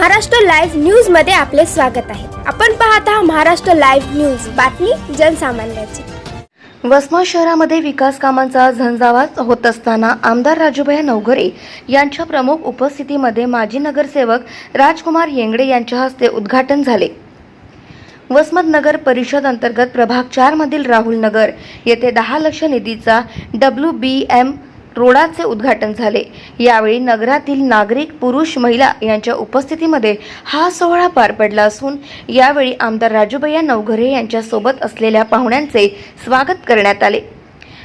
Maharashtra live न्यूजमध्ये आपले स्वागत आहे. आपण पाहत आहात महाराष्ट्र लाईव्ह न्यूज. बातमी जनसामान्याची. वसमत शहरामध्ये विकास कामांचा झंझावात होत असताना आमदार राजूभाई नवघरे यांच्या प्रमुख उपस्थितीमध्ये माजी नगरसेवक राजकुमार येंगडे यांच्या हस्ते उद्घाटन झाले. वसमत नगर परिषद अंतर्गत प्रभाग चारमधील राहुल नगर येथे दहा लक्ष निधीचा डब्ल्यू बी एम रोडाचे उद्घाटन झाले. यावेळी नगरातील नागरिक पुरुष महिला यांच्या उपस्थितीमध्ये हा सोहळा पार पडला असून यावेळी आमदार राजूभैया नवघरे यांच्यासोबत असलेल्या पाहुण्यांचे स्वागत करण्यात आले.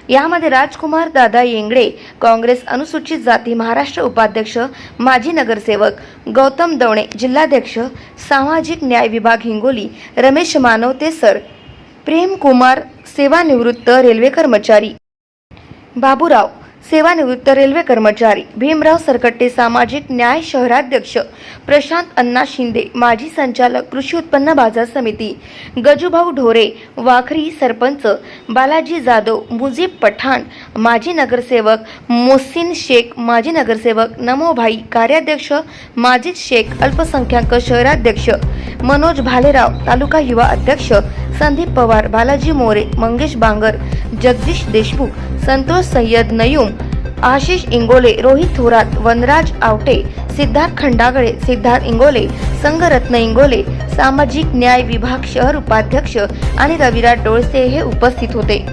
यामध्ये राजकुमार दादा येंगडे काँग्रेस अनुसूचित जाती महाराष्ट्र उपाध्यक्ष माजी नगरसेवक गौतम दवणे जिल्हाध्यक्ष सामाजिक न्याय विभाग हिंगोली रमेश मानवते सर प्रेम कुमार सेवानिवृत्त रेल्वे कर्मचारी. बाबूराव सेवानिवृत्त रेल्वे कर्मचारी भीमराव सरकट्टे सामाजिक न्याय शहराध्यक्ष प्रशांत अण्णा शिंदे माजी संचालक कृषी उत्पन्न बाजार समिती गजूभाऊ ढोरे वाखरी सरपंच बालाजी जाधव मुजीब पठाण माजी नगरसेवक मोसिन शेख माजी नगरसेवक नमोभाई कार्याध्यक्ष माजिद शेख अल्पसंख्याक शहराध्यक्ष मनोज भालेराव तालुका युवा अध्यक्ष संदीप पवार बालाजी मोरे मंगेश बांगर जगदीश देशमुख संतोष सय्यद नयूम आशिष इंगोले रोहित थोरात वनराज आवटे सिद्धार्थ खंडागळे सिद्धार्थ इंगोले संघरत्न इंगोले सामाजिक न्याय विभाग शहर उपाध्यक्ष आणि रविराज डोळसे हे उपस्थित होते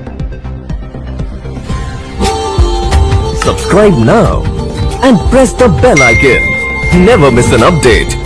Subscribe now and press the bell icon. Never miss an update.